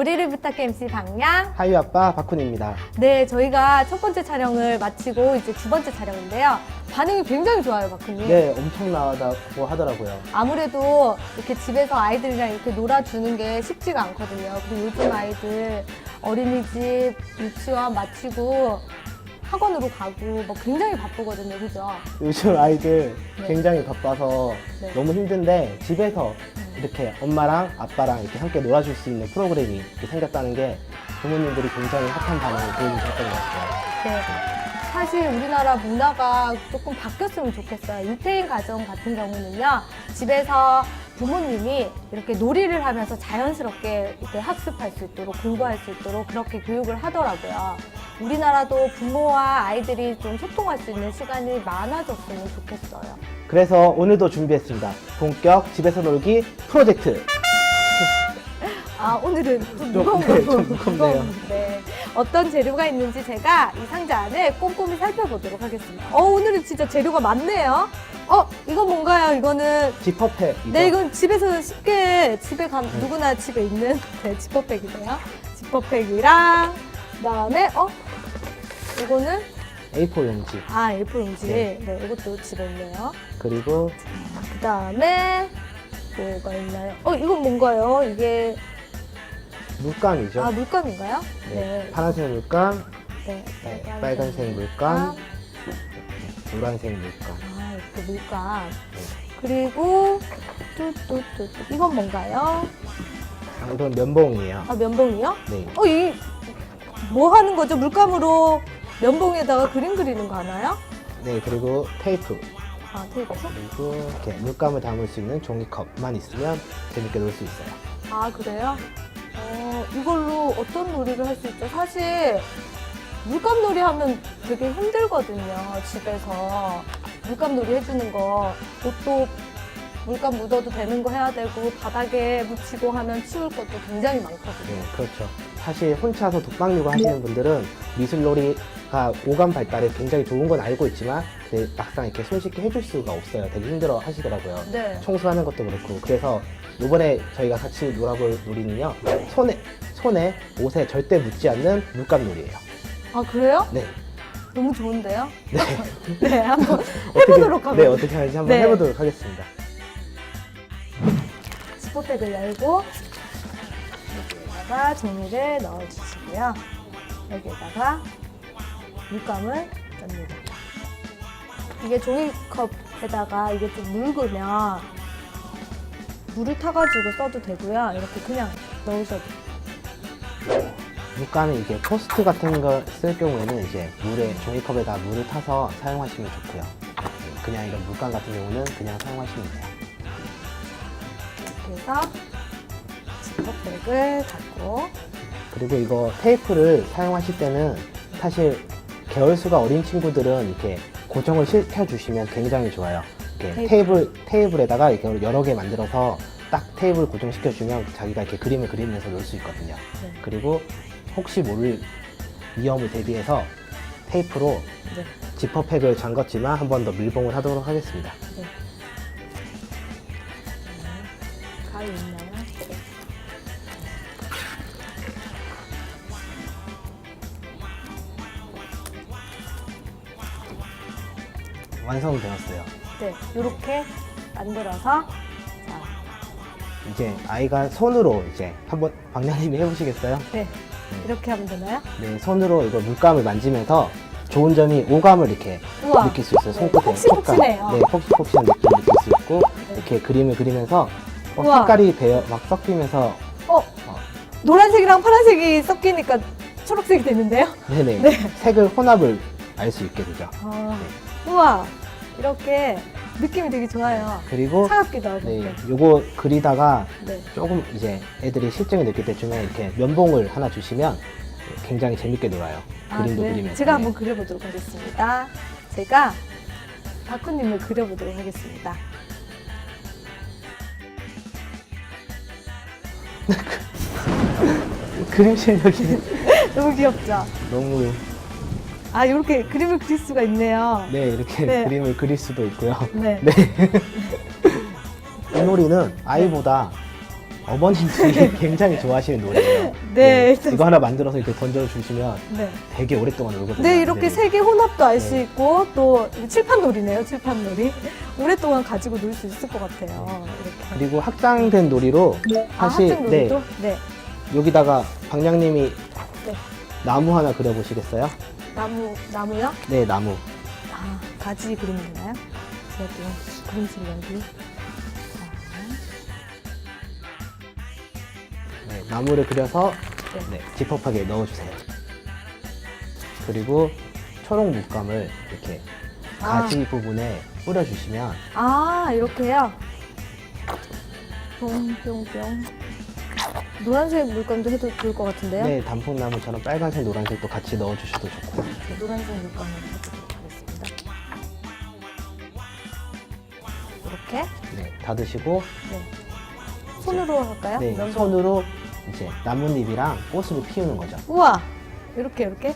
학교 MC 방향. 하유 아빠 박훈입니다. 네, 저희가 첫 번째 촬영을 마치고 이제 두 번째 촬영인데요. 반응이 굉장히 좋아요, 박훈님. 네, 엄청나다고 하더라고요. 아무래도 이렇게 집에서 아이들이랑 이렇게 놀아주는 게 쉽지가 않거든요. 그리고 요즘 아이들 어린이집, 유치원 마치고 학원으로 가고 뭐 굉장히 바쁘거든요, 그죠? 요즘 아이들 네. 굉장히 바빠서 네. 너무 힘든데 집에서 이렇게 엄마랑 아빠랑 이렇게 함께 놀아줄 수 있는 프로그램이 생겼다는 게 부모님들이 굉장히 핫한 반응을 보여주셨던 것 같아요. 네. 사실 우리나라 문화가 조금 바뀌었으면 좋겠어요. 유태인 가정 같은 경우는요, 집에서 부모님이 이렇게 놀이를 하면서 자연스럽게 이렇게 학습할 수 있도록 공부할 수 있도록 그렇게 교육을 하더라고요. 우리나라도 부모와 아이들이 좀 소통할 수 있는 시간이 많아졌으면 좋겠어요. 그래서 오늘도 준비했습니다. 본격 집에서 놀기 프로젝트. 아, 오늘은 좀 좀, 무거운 네, 거. 좀 무겁네요. 네. 어떤 재료가 있는지 제가 이 상자 안에 꼼꼼히 살펴보도록 하겠습니다. 어, 오늘은 진짜 재료가 많네요. 어, 이건 뭔가요? 이거는 지퍼팩. 네, 이건 집에서 쉽게 집에 가 누구나 집에 있는 네, 지퍼백이네요. 지퍼백이랑 그다음에 어 이거는 A4 용지. 아 A4 용지. 네. 네. 이것도 집에 있네요. 그리고 그 다음에 뭐가 있나요? 어 이건 뭔가요? 이게 물감이죠. 아 물감인가요? 네. 파란색 물감, 네. 네, 빨간색 물감, 노란색 물감. 아 이렇게 물감. 그리고 뚜뚜뚜 이건 뭔가요? 아, 이건 면봉이에요. 아 면봉이요? 네. 어, 이, 뭐 하는 거죠? 물감으로 면봉에다가 그림 그리는 거 하나요? 네, 그리고 테이프. 아, 테이프? 그리고 이렇게 물감을 담을 수 있는 종이컵만 있으면 재밌게 놀 수 있어요. 아, 그래요? 어, 이걸로 어떤 놀이를 할 수 있죠? 사실, 물감 놀이 하면 되게 힘들거든요, 집에서. 물감 놀이 해주는 거. 옷도 물감 묻어도 되는 거 해야 되고, 바닥에 묻히고 하면 치울 것도 굉장히 많거든요. 네, 그렇죠. 사실 혼자서 독방육아 하시는 분들은 미술놀이가 오감 발달에 굉장히 좋은 건 알고 있지만 근데 막상 이렇게 손쉽게 해줄 수가 없어요. 되게 힘들어 하시더라고요. 네. 청소하는 것도 그렇고 그래서 이번에 저희가 같이 놀아볼 놀이는요 손에 손에 옷에 절대 묻지 않는 물감 놀이에요. 아, 그래요? 네. 너무 좋은데요? 네. 네, 한번 어떻게, 해보도록 네, 하겠습니다. 어떻게 하는지 한번 네. 해보도록 하겠습니다. 지퍼백을 열고 여기에다가 종이를 넣어주시고요. 여기에다가 물감을 넣습니다. 이게 종이컵에다가 이게 좀 묽으면 물을 타가지고 써도 되고요. 이렇게 그냥 넣으셔도. 물감은 이게 포스트 같은 걸 쓸 경우에는 이제 물에 종이컵에다 물을 타서 사용하시면 좋고요. 네, 그냥 이런 물감 같은 경우는 그냥 사용하시면 돼요. 이렇게 해서 지퍼백을 갖고 그리고 이거 테이프를 사용하실 때는 사실 개월수가 어린 친구들은 이렇게 고정을 시켜주시면 굉장히 좋아요. 이렇게 테이프. 테이블, 테이블에다가 이렇게 여러 개 만들어서 딱 테이블 고정시켜주면 자기가 이렇게 그림을 그리면서 놀 수 있거든요. 네. 그리고 혹시 모를 위험을 대비해서 테이프로 네. 지퍼팩을 잠궜지만 한 번 더 밀봉을 하도록 하겠습니다. 네. 가위 있나요? 완성되었어요. 네, 이렇게 만들어서 자, 이제 아이가 손으로 이제 한번 박나님이 해보시겠어요? 네, 이렇게 하면 되나요? 네, 손으로 이거 물감을 만지면서 좋은 점이 오감을 이렇게 우와. 느낄 수 있어요. 네, 손끝에 폭신폭신해요. 촉감. 네, 폭신폭신한 느낌 느낄 수 있고 이렇게 그림을 그리면서 어, 우와. 색깔이 배어 막 섞이면서 어, 노란색이랑 파란색이 섞이니까 초록색이 되는데요? 네네 네. 색을 혼합을 알 수 있게 되죠. 아, 우와, 이렇게 느낌이 되게 좋아요. 그리고 차갑기도 하고. 네, 요거 그리다가 네. 조금 이제 애들이 실증을 느낄 때쯤에 이렇게 면봉을 하나 주시면 굉장히 재밌게 놀아요. 아, 그림도 그래요? 그리면서. 제가 네. 한번 그려보도록 하겠습니다. 제가 바쿠님을 그려보도록 하겠습니다. 그림 실력이 너무 귀엽죠? 너무 아, 이렇게 그림을 그릴 수가 있네요. 네 이렇게 네. 그림을 그릴 수도 있고요. 네. 네. 이 놀이는 아이보다 어머님들이 굉장히 좋아하시는 노래예요. 네. 이거 하나 만들어서 이렇게 던져주시면 네. 되게 오랫동안 놀거든요. 네, 이렇게 네. 세계 혼합도 알 수 네. 있고 또 칠판 놀이네요, 칠판 놀이. 오랫동안 가지고 놀 수 있을 것 같아요. 이렇게. 그리고 확장된 놀이로 아, 사실 학생 네 놀이도? 네. 여기다가 방장님이 네. 나무 하나 그려보시겠어요? 나무, 나무요? 네 나무. 아, 가지 그리면 되나요? 제가 또 그림 실력이. 나무를 그려서 네. 네, 지퍼팍에 넣어주세요. 그리고 초록 물감을 이렇게 아. 가지 부분에 뿌려주시면 아, 이렇게요? 뿅뿅뿅. 노란색 물감도 해도 좋을 것 같은데요? 네, 단풍나무처럼 빨간색, 노란색도 같이 넣어주셔도 좋고 네, 노란색 물감을 해보도록 하겠습니다. 이렇게 네, 닫으시고 네. 손으로 할까요? 네, 면도. 손으로 이제 나뭇잎이랑 꽃으로 피우는 거죠. 우와! 이렇게 이렇게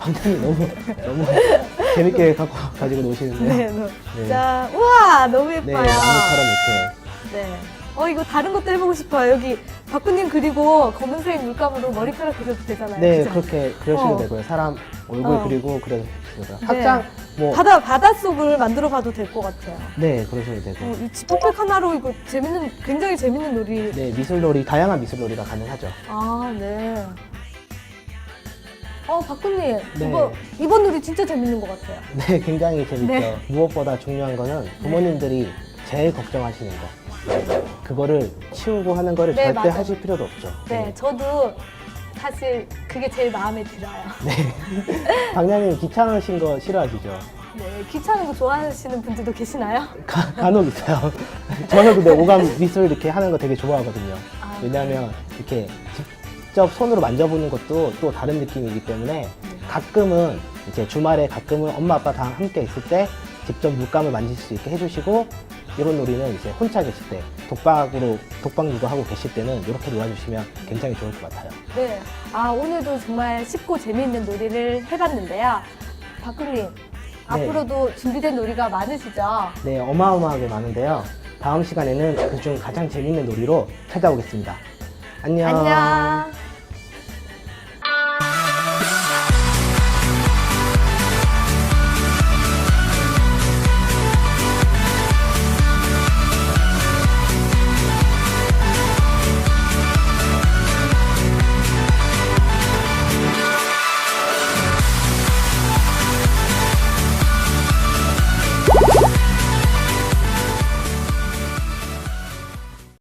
방장님 너무 너무 재밌게 갖고 가지고 노시는데요. 네, 네. 네. 자, 우와! 너무 네, 예뻐요. 나무처럼 이렇게 네. 어, 이거 다른 것도 해보고 싶어요. 여기 박구님 그리고 검은색 물감으로 머리카락 그려도 되잖아요. 네 그죠? 그렇게 그려주셔도 어. 되고요. 사람 얼굴 어. 그리고 그려주셔도 되고요. 네. 확장 뭐 바다, 바닷속을 만들어 봐도 될 것 같아요. 네, 그러셔도 되고. 어, 이 지퍼백 하나로 이거 재밌는, 굉장히 재밌는 놀이. 네, 미술놀이, 다양한 미술놀이가 가능하죠. 아, 네. 어, 박구님. 네. 이거, 이번 놀이 진짜 재밌는 것 같아요. 네, 굉장히 재밌죠. 네. 무엇보다 중요한 거는 부모님들이 제일 걱정하시는 거. 그거를 치우고 하는 거를 네, 절대 맞아요. 하실 필요도 없죠. 네, 저도 사실 그게 제일 마음에 들어요. 방장님 귀찮으신 거 싫어하시죠? 네, 귀찮은 거 좋아하시는 분들도 계시나요? 가, 간혹 있어요. 저는 근데 오감 미술 이렇게 하는 거 되게 좋아하거든요. 아, 왜냐하면 이렇게 직접 손으로 만져보는 것도 또 다른 느낌이기 때문에 가끔은 이제 주말에 가끔은 엄마 아빠 다 함께 있을 때 직접 물감을 만질 수 있게 해주시고 이런 놀이는 이제 혼자 계실 때 독박으로 독박 유도하고 계실 때는 이렇게 놀아주시면 굉장히 좋을 것 같아요. 네. 아, 오늘도 정말 쉽고 재미있는 놀이를 해봤는데요. 박구님, 앞으로도 준비된 놀이가 많으시죠? 네, 어마어마하게 많은데요. 다음 시간에는 그중 가장 재밌는 놀이로 찾아오겠습니다. 안녕. 안녕.